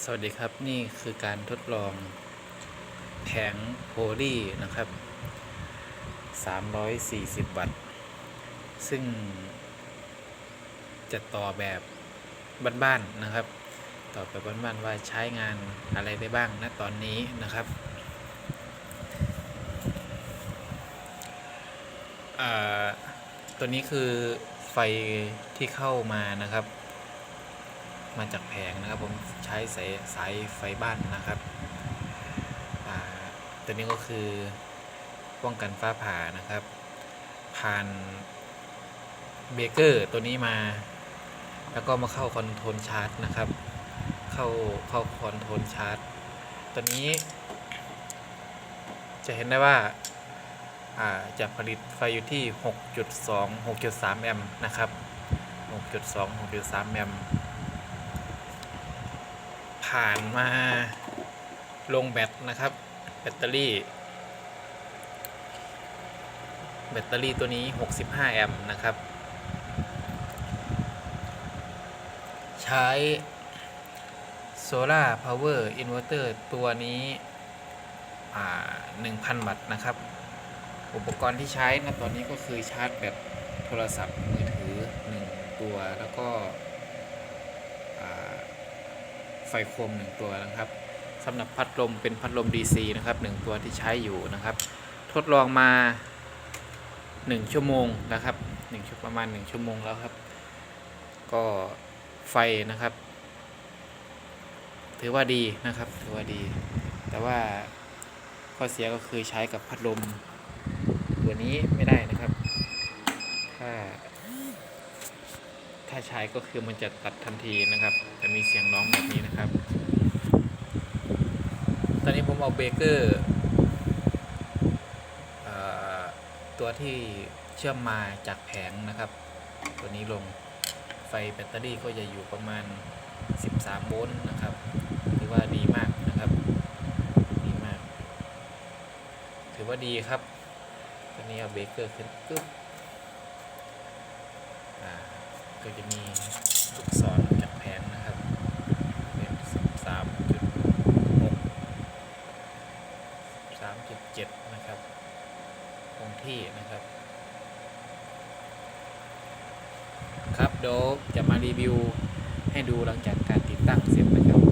สวัสดีครับนี่คือการทดลองแผงโพลีนะครับ 340 วัตต์ ซึ่ง จะต่อแบบบ้านๆนะครับ ต่อแบบบ้านๆว่าใช้งานอะไรได้บ้างณตอนนี้นะครับตัวนี้คือไฟที่เข้ามานะครับ มาจากแผงนะครับ ผมใช้สายสายไฟบ้านนะครับตัวนี้ก็คือป้องกันฟ้าผ่านะครับ ผ่านเบรกเกอร์ตัวนี้มา แล้วก็มาเข้าคอนโทรลชาร์จนะครับ เข้าเข้าคอนโทรลชาร์จตัวนี้ จะเห็นได้ว่าอ่าจะผลิตไฟอยู่ที่ 6.2 6.3 แอมป์นะครับ 6.2 6.3 แอมป์ ผ่านมาลงแบตนะครับ แบตเตอรี่ แบตเตอรี่ตัวนี้ 65 แอมป์นะครับ ใช้ Solar Power Inverter ตัวนี้ 1,000 วัตต์นะครับ อุปกรณ์ที่ใช้นะตอนนี้ก็คือชาร์จแบตโทรศัพท์มือถือ 1 ตัวแล้วก็ ไฟโคมหนึ่งตัวนะครับสำหรับพัดลมเป็นพัดลม DC นะครับหนึ่งตัวที่ใช้อยู่นะครับ ทดลองมา 1 ชั่วโมงนะครับ1ชั่วประมาณ 1 ชั่วโมงแล้วครับ ก็ไฟนะครับ ถือว่าดีนะครับถือว่าดี แต่ว่าข้อเสียก็คือใช้กับพัดลมตัวนี้ไม่ได้นะครับ ถ้า ถ้าใช้ก็คือมันจะตัดทันทีนะครับ จะมีเสียงร้องแบบนี้นะครับ ตอนนี้ผมเอาเบเกอร์ตัวที่เชื่อมมาจากแผงนะครับ ตัวนี้ลงไฟแบตเตอรี่ก็จะอยู่ประมาณ 13 โวลต์นะครับถือว่าดีมากนะครับดีมาก ถือว่าดีครับตอนนี้เอาเบเกอร์ขึ้นปึ๊บก็จะมีลูกศรจากแผงนะครับ เป็นสามจุดหกสามจุดเจ็ดนะครับ คง ที่นะครับ ครับเดี๋ยวจะมารีวิวให้ดูหลังจากการติดตั้งเสร็จนะครับ